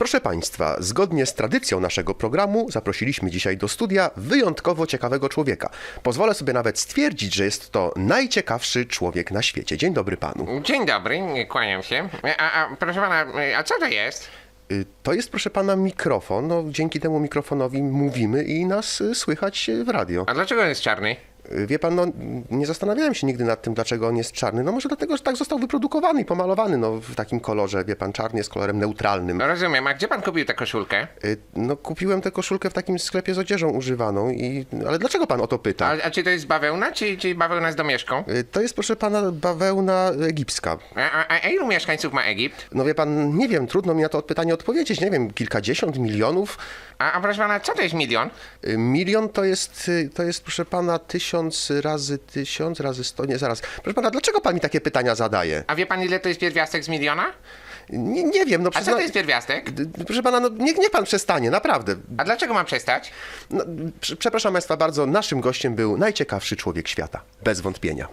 Proszę Państwa, zgodnie z tradycją naszego programu zaprosiliśmy dzisiaj do studia wyjątkowo ciekawego człowieka. Pozwolę sobie nawet stwierdzić, że jest to najciekawszy człowiek na świecie. Dzień dobry Panu. Dzień dobry, kłaniam się. A, a proszę pana, a co to jest? Y, To jest, proszę Pana, mikrofon. No, dzięki temu mikrofonowi mówimy i nas y, słychać y, w radio. A dlaczego on jest czarny? Wie Pan, no, nie zastanawiałem się nigdy nad tym, dlaczego on jest czarny. No może dlatego, że tak został wyprodukowany i pomalowany no, w takim kolorze. Wie Pan, czarny jest kolorem neutralnym. No rozumiem, a gdzie pan kupił tę koszulkę? Y, No, kupiłem tę koszulkę w takim sklepie z odzieżą używaną i... Ale dlaczego Pan o to pyta? A, a czy to jest bawełna, czy, czy bawełna z domieszką? Y, To jest, proszę pana, bawełna egipska. A, a, a ilu mieszkańców ma Egipt? No wie pan, nie wiem, trudno mi na to pytanie odpowiedzieć. Nie wiem, kilkadziesiąt milionów. A, a proszę pana, co to jest milion? Y, Milion to jest, y, to jest, proszę pana, tysiąc razy tysiąc razy sto. Nie, zaraz. Proszę pana, dlaczego pan mi takie pytania zadaje? A wie pan, ile to jest pierwiastek z miliona? Nie, nie wiem, no A co to jest pierwiastek? Proszę pana, no niech, niech pan przestanie, naprawdę. A dlaczego mam przestać? No, prze- przepraszam państwa bardzo, naszym gościem był najciekawszy człowiek świata. Bez wątpienia.